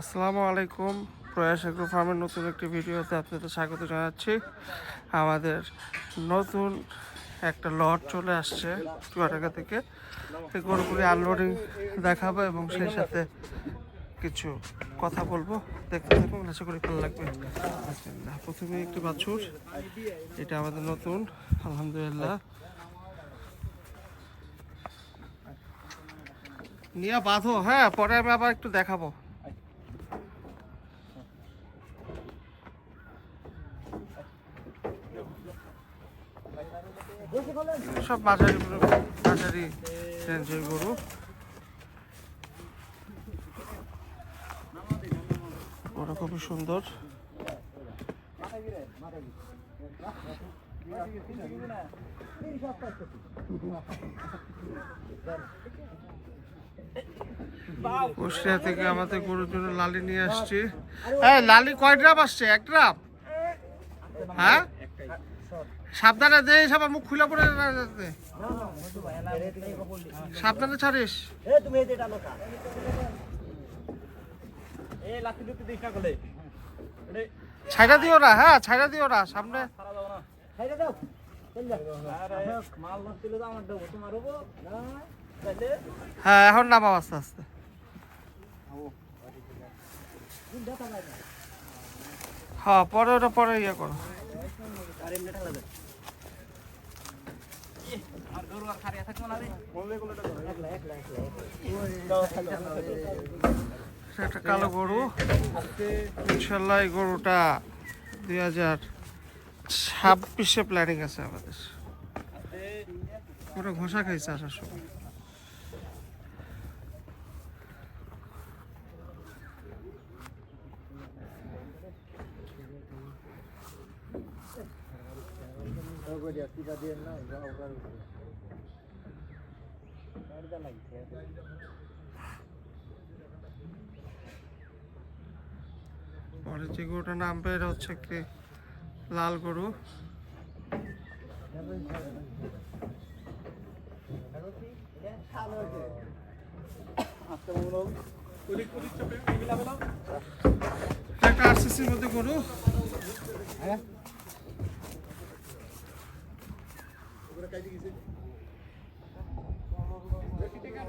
আসসালামু আলাইকুম। প্রয়াস এগ্রো ফার্মের নতুন একটি ভিডিওতে আপনাদের স্বাগত জানাচ্ছি। আমাদের নতুন একটা লট চলে আসছে চুয়াটাকা থেকে। গরুগুলি আনলোডিং দেখাবো এবং সেই সাথে কিছু কথা বলব। দেখতে থাকুন, আশা করি ভালো লাগবে। প্রথমে একটি বাছুর। এটা আমাদের নতুন, আলহামদুলিল্লাহ। নিয়ে বাঁধো হ্যাঁ পরে আমি আবার একটু দেখাবো। সব মাঝারি মাঝারি রেঞ্জের গরু। ওরা খুবই সুন্দর। কুষ্টিয়া থেকে আমাদের গরুর জন্য লালি নিয়ে আসছি। হ্যাঁ লালি কয় ড্রাম আসছে? এক ড্রাম হ্যাঁ? সাবধানে দে সবার মুখ খুলে পড়ে সাবধানে ছাড়িস। ছাইড়া দিও না হ্যাঁ ছাইড়া দিও না সামনে। সারা দাও না। খাইতে দাও। চল যা। আরে মাল নষ্ট হলে তো আমার দেবো। তোমার হব? না? তাহলে হ্যাঁ এখন নামাও আস্তে আস্তে। হ্যাঁ পরে ওটা পরে ইয়ে করো। আর এমনি ঠান্ডা দে আর গরু আর খারিয়া থাকব না রে একলা একলা একলা এটা একটা কালো গরু। ইনশাল্লাহ এই গরুটা দুই হাজার ছাব্বিশে প্ল্যানিং আছে আমাদের। ঘষা খাইছে আসার সময়। পরে যে গরুটার নাম বের হচ্ছে একটি লাল গরু। এটা আরসিসির মধ্যে গরু।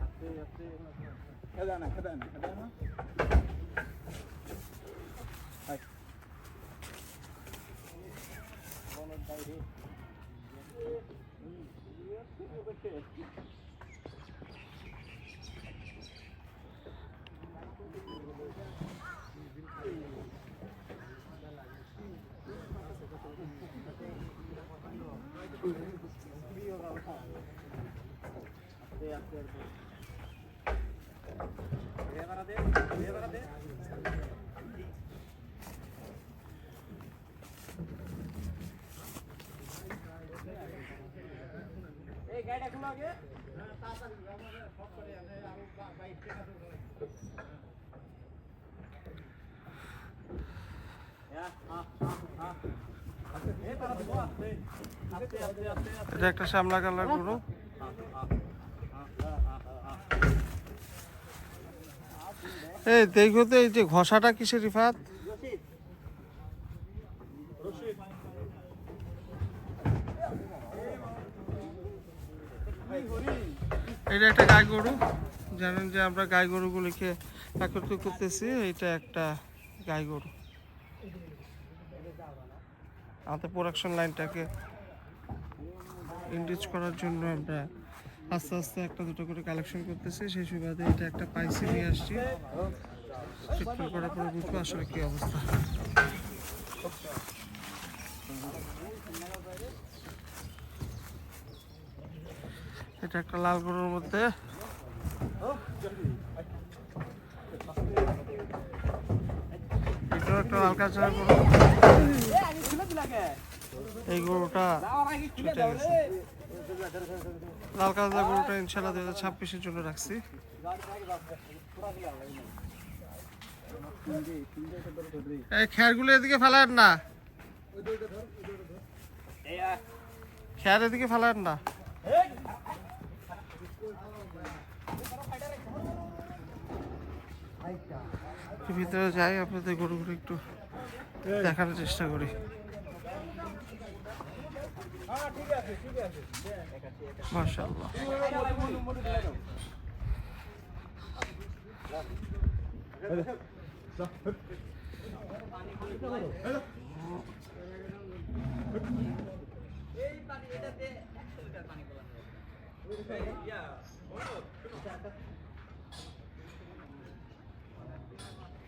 আস্তে আস্তে আস্তে আস্তে পা দেখো একটা লাল গরুর মধ্যে এই গাড়িটা খুলো আগে এটা একটা শ্যামলা কালার গরু। এই দেখো তো এই যে ঘষাটা কিসের রিফাত? এটা একটা গাই গরু। জানেন যে আমরা গাই গরুগুলিকে একত্রিত করতেছি, এটা একটা গাই গরু। আমাদের প্রোডাকশন লাইনটাকে ইন্ডিজ করার জন্য আমরা আস্তে আস্তে একটা দুটো করে কালেকশন করতেছি। সেই সুবাদে এটা একটা পাইসি নিয়ে আসছি। ট্রিটমেন্ট করার পরে বুঝব আসলে কি অবস্থা। এটা একটা লাল গরুর মধ্যে। এটাও একটা গরু। এই গরুটা গরুটা দু হাজার ছাব্বিশের জন্য রাখছি। এই খেয়ারগুলো এদিকে ফেলান না। খেয়ার এদিকে ফেলান না। ভিতরে যাই আপনাদের গরুগুলো একটু দেখানোর চেষ্টা করি। এটা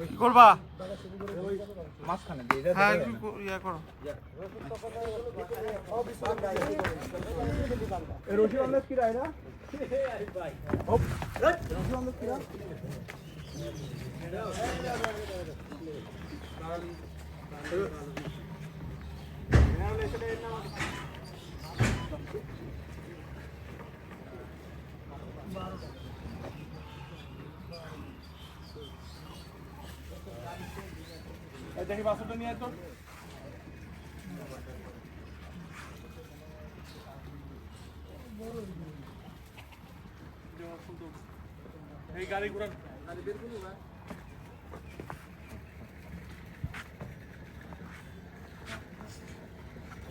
কি করবা মাঝখানে হ্যাঁ একটু না। ইয়া করো রশি অমলেট কি রায়রা হপ রশি অমলেট দেখি বাসুটা নিয়ে তো। এই গাড়ি ঘোড়া।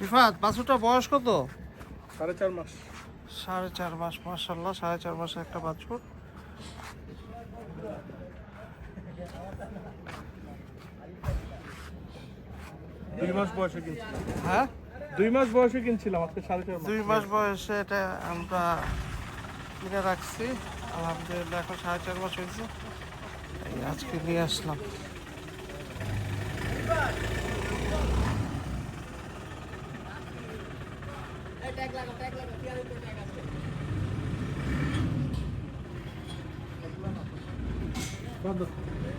রিফাত বাছুরটা বয়স কত? সাড়ে চার মাস। সাড়ে চার মাস মার্শাল্লাহ সাড়ে চার মাসে একটা বাছুর। দুই মাস বয়সে কিনছি হ্যাঁ? দুই মাস বয়সে কিনছিলাম আজকে সাড়ে চার দুই মাস বয়সে এটা আমরা কিনে রাখছি। আলহামদুলিল্লাহ এখন সাড়ে চার মাস হয়েছে। এই আজকে নিয়ে আসলাম। কাটাচ্ছে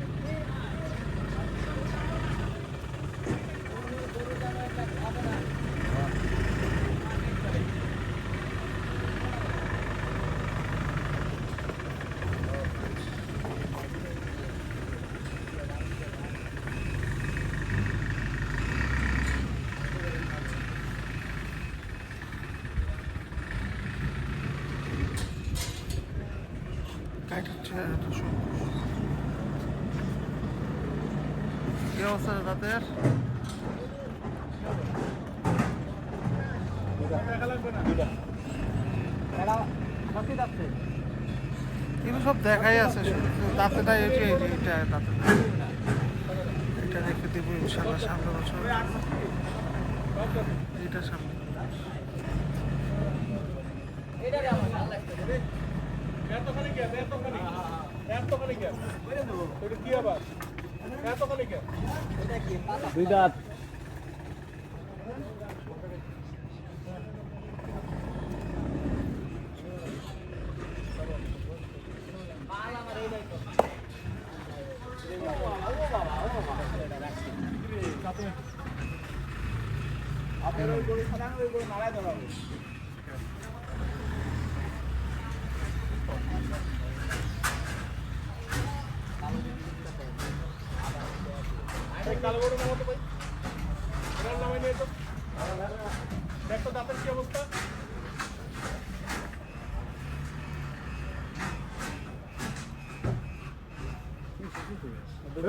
কি অবস্থা তাদের কিন্তু সব দেখাই আছে এই যে এটা দাঁতে এটা রেখে দেবো ইনশাল্লাহ সামনে বছর এটা সামনে এতখানি এতখানি গ্যাপ ওটা কি আবার এতখানি গ্যাপ দুই দাঁত আপনার ওই গরু সাধারণ ওই গরু নাড়ায় ধরা হবে এই কালো গরু নামাতে ভাই এনার নামে নিয়ে তো দেখ দাঁতের কি অবস্থা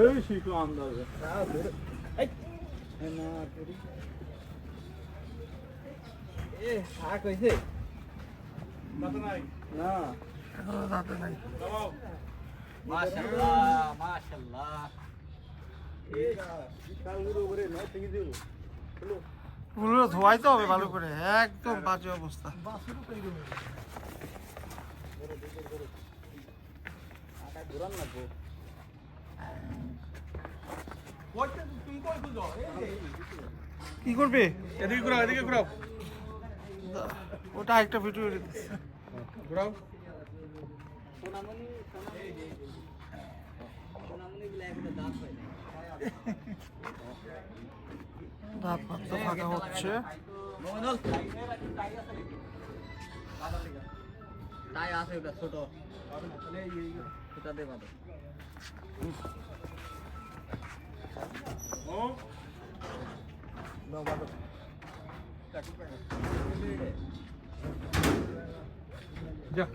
এই শিখো আন্দাজে না এ আর কইছে? দাঁতে নাই না দাঁতে নাই মাশাআল্লাহ মাশাআল্লাহ কালগুলো করে নয় থেকে দেবো হ্যালো ওগুলো ধোয়াইতে হবে ভালো করে একদম বাজে অবস্থা কি করবে এদিকে ঘুরাও এদিকে ঘুরাও ওটা একটা ভিডিও দিতেছে ঘুরাও সোনামণি সোনামণি সোনামণি গুলো এখনও দাঁত হয় নাই দাঁত মাত্র ফাঁকা হচ্ছে। মোমিনুল তাই আছে ওটা ছোট। ওটা দে বাদে ও যা।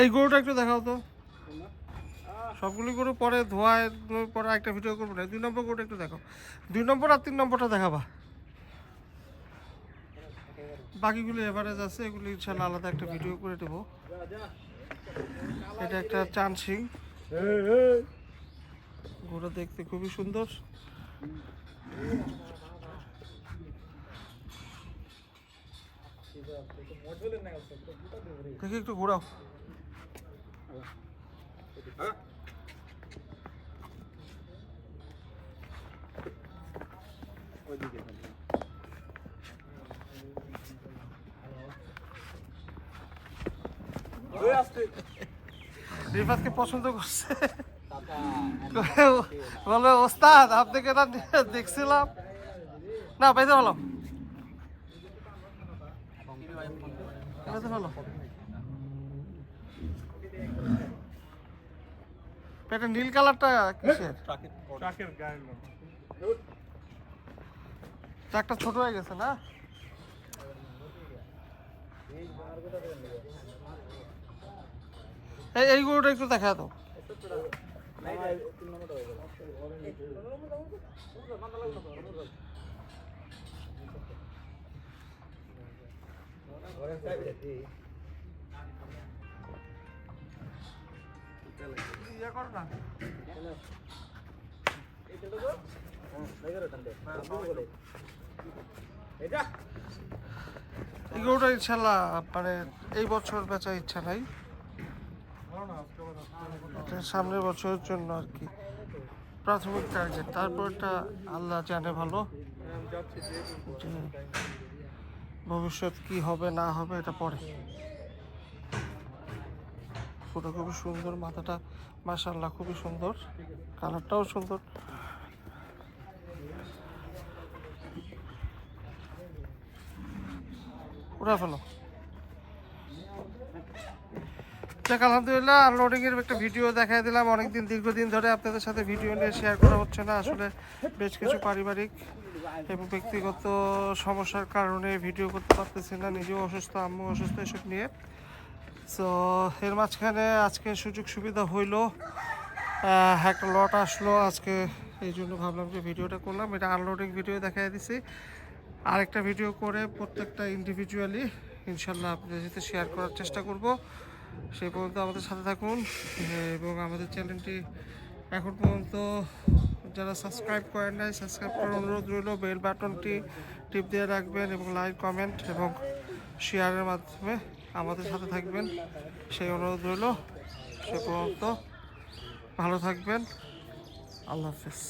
এই গরুটা একটু দেখাও তো। সবগুলি গরু পরে ধোয়ায়, পরে একটা ভিডিও করব না। দুই নম্বর গরুটা একটু দেখো দুই নম্বর আর তিন নম্বরটা দেখাবা। বাকিগুলো এভারেজ আছে, এগুলি ইনশাল্লাহ আলাদা একটা ভিডিও করে দেবো। এটা একটা চানসিং গরু দেখতে খুবই সুন্দর। দেখি একটু ঘোরাও। রিফাতকে পছন্দ করছে। কাকা বলে ওস্তাদ আপনাকে এটা দেখছিলাম? না পাইতে ভালো। পাইতে ভালো। এটা নীল কালারটা কিসের? ট্রাকের গায়ের ছোট হয়ে গেছে না? এই গরুটা একটু দেখা তো ইনশাল্লাহ মানে এই বছর বেচার ইচ্ছা নাই। সামনের বছরের জন্য আর কি। প্রাথমিক টার্গেট তারপরটা আল্লাহ জানে ভালো যে ভবিষ্যৎ কি হবে, না হবে, এটা পরে। ফুটা খুবই সুন্দর, মাথাটা মাশাল্লাহ খুবই সুন্দর, কালারটাও সুন্দর। উড়া ফেলো। যাক আলহামদুলিল্লাহ আনলোডিং এর একটা ভিডিও দেখাই দিলাম। অনেকদিন, দীর্ঘদিন ধরে আপনাদের সাথে ভিডিও নিয়ে শেয়ার করা হচ্ছে না। আসলে বেশ কিছু পারিবারিক এবং ব্যক্তিগত সমস্যার কারণে ভিডিও করতে পারতেছি না। নিজেও অসুস্থ, আম্মু অসুস্থ এসব নিয়ে। তো এর মাঝখানে আজকে সুযোগ সুবিধা হইল। একটা লট আসলো আজকে, এই জন্য ভাবলাম যে ভিডিওটা করলাম। এটা আনলোডিং ভিডিও দেখাই দিছি। আরেকটা ভিডিও করে প্রত্যেকটা ইন্ডিভিজুয়ালি ইনশাল্লাহ আপনাদের সাথে শেয়ার করার চেষ্টা করব। সেই পর্যন্ত আমাদের সাথে থাকুন, এবং আমাদের চ্যানেলটি এখন পর্যন্ত যারা সাবস্ক্রাইব করেন নাই, সাবস্ক্রাইব করার অনুরোধ রইল। বেল বাটনটি টিপ দিয়ে রাখবেন এবং লাইক, কমেন্ট এবং শেয়ারের মাধ্যমে আমাদের সাথে থাকবেন। সেই অনুরোধ রইল। সে পর্যন্ত ভালো থাকবেন। আল্লাহ হাফেজ।